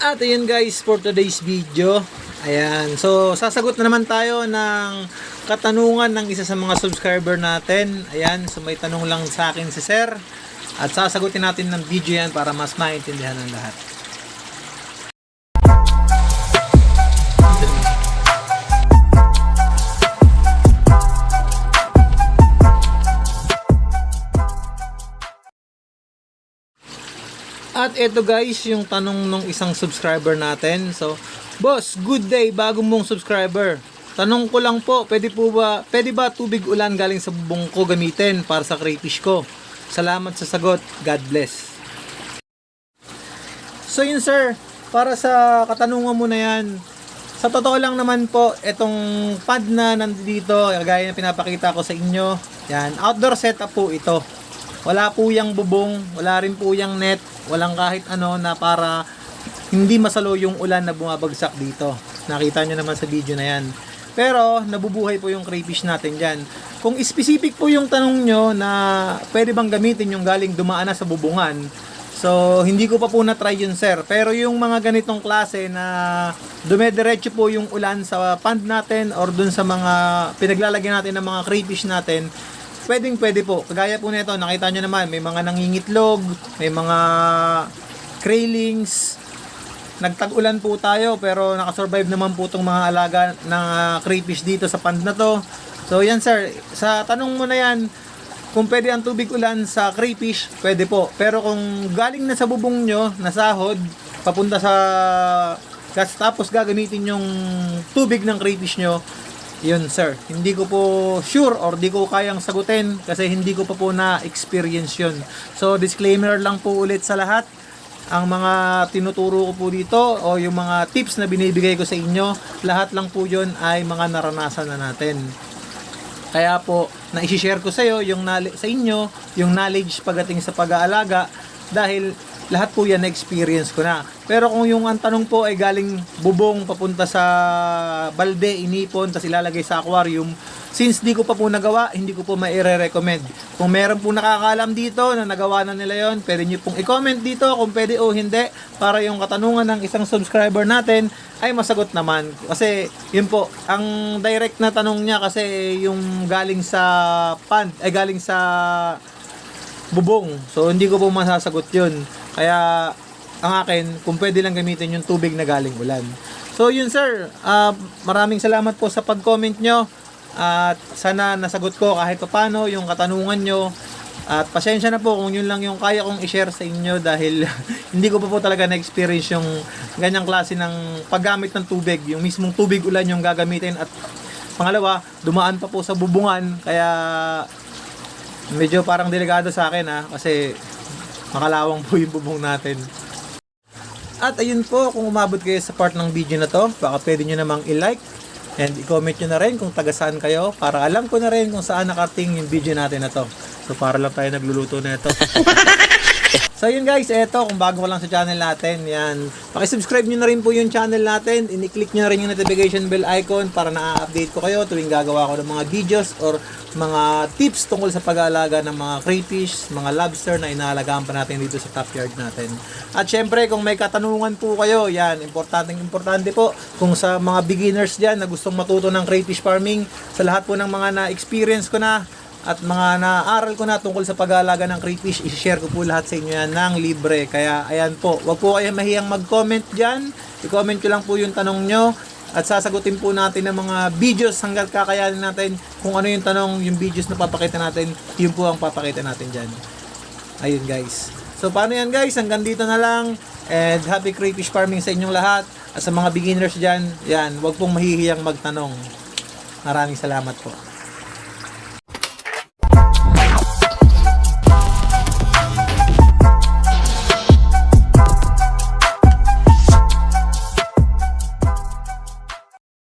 At ayun guys, for today's video, ayan, so sasagot na naman tayo ng katanungan ng isa sa mga subscriber natin. Ayan, so may tanong lang sa akin si Sir. At sasagutin natin ng video yan para mas maintindihan ng lahat. At ito guys, yung tanong ng isang subscriber natin. So, Boss, good day, bago mong subscriber. Tanong ko lang po, pwede po ba, pwede ba tubig ulan galing sa bubong ko gamitin para sa crayfish ko? Salamat sa sagot. God bless. So yun sir, para sa katanungan mo na yan, sa totoo lang naman po, itong pad na nandito, gaya na pinapakita ko sa inyo, yan, outdoor setup po ito. Wala po yung bubong, wala rin po yung net, walang kahit ano na para hindi masalo yung ulan na bumabagsak dito. Nakita nyo naman sa video na yan. Pero, nabubuhay po yung crayfish natin dyan. Kung specific po yung tanong nyo na pwede bang gamitin yung galing dumaan na sa bubungan, so hindi ko pa po na-try yun sir. Pero yung mga ganitong klase na dumediretso po yung ulan sa pond natin or dun sa mga pinaglalagyan natin ng mga crayfish natin, pwedeng pwede po. Kagaya po nito, nakita nyo naman, may mga nangingitlog, may mga craylings, nagtag-ulan po tayo pero nakasurvive naman po itong mga alaga ng ah, crayfish dito sa pond na to. So yan sir, sa tanong mo na yan, kung pwede ang tubig ulan sa crayfish, pwede po. Pero kung galing na sa bubong nyo, nasahod, papunta sa gas tapos gagamitin yung tubig ng crayfish nyo, yun sir, hindi ko po sure or di ko kayang sagutin kasi hindi ko pa po na-experience yun. So disclaimer lang po ulit sa lahat ang mga tinuturo ko po dito o yung mga tips na binibigay ko sa inyo, lahat lang po yun ay mga naranasan na natin. Kaya po, na-share ko sa iyo yung sa inyo yung knowledge pagdating sa pag-aalaga dahil lahat po yan na-experience ko na. Pero kung yung ang tanong po ay galing bubong papunta sa balde, inipon, tapos ilalagay sa aquarium, since di ko pa po nagawa, hindi ko po maire-recommend. Kung meron po nakakaalam dito na nagawa na nila yon, pwede nyo pong i-comment dito kung pwede o hindi para yung katanungan ng isang subscriber natin ay masagot naman. Kasi yun po, ang direct na tanong niya kasi yung galing sa pan, ay galing sa bubong. So hindi ko po masasagot yun. Kaya ang akin, kung pwede lang gamitin yung tubig na galing ulan. So yun sir, ah, maraming salamat po sa pag-comment nyo. At sana nasagot ko kahit paano yung katanungan nyo. At pasensya na po kung yun lang yung kaya kong i-share sa inyo dahil hindi ko pa po talaga na-experience yung ganyang klase ng paggamit ng tubig. Yung mismong tubig ulan yung gagamitin at pangalawa, dumaan pa po sa bubungan kaya medyo parang delikado sa akin ha kasi makalawang po yung bubong natin. At ayun po, kung umabot kayo sa part ng video na to, baka pwede nyo namang i-like and i-comment nyo na rin kung taga saan kayo para alam ko na rin kung saan nakarating yung video natin na to. So para lang tayo nagluluto na ito. So yun guys, eto kung bago ka lang sa channel natin, yan. Paki-subscribe niyo na rin po yung channel natin. Ini-click niyo na rin yung notification bell icon para na-update ko kayo tuwing gagawa ko ng mga videos or mga tips tungkol sa pag-aalaga ng mga crayfish, mga lobster na inaalagaan pa natin dito sa top yard natin. At syempre, kung may katanungan po kayo, yan, importante importante po kung sa mga beginners diyan na gustong matuto ng crayfish farming, sa lahat po ng mga na-experience ko na at mga naaral ko na tungkol sa pag-aalaga ng crayfish, i-share ko po lahat sa inyo yan ng libre. Kaya ayan po, wag po kayo mahiyang mag-comment dyan. I-comment ko lang po yung tanong nyo at sasagutin po natin ng mga videos hanggang kakayanin natin kung ano yung tanong, yung videos na papakita natin, yun po ang papakita natin dyan. Ayun guys. So paano yan guys? Hanggang dito na lang. And happy crayfish farming sa inyong lahat. At sa mga beginners dyan, yan, wag pong mahihiyang magtanong. Maraming salamat po.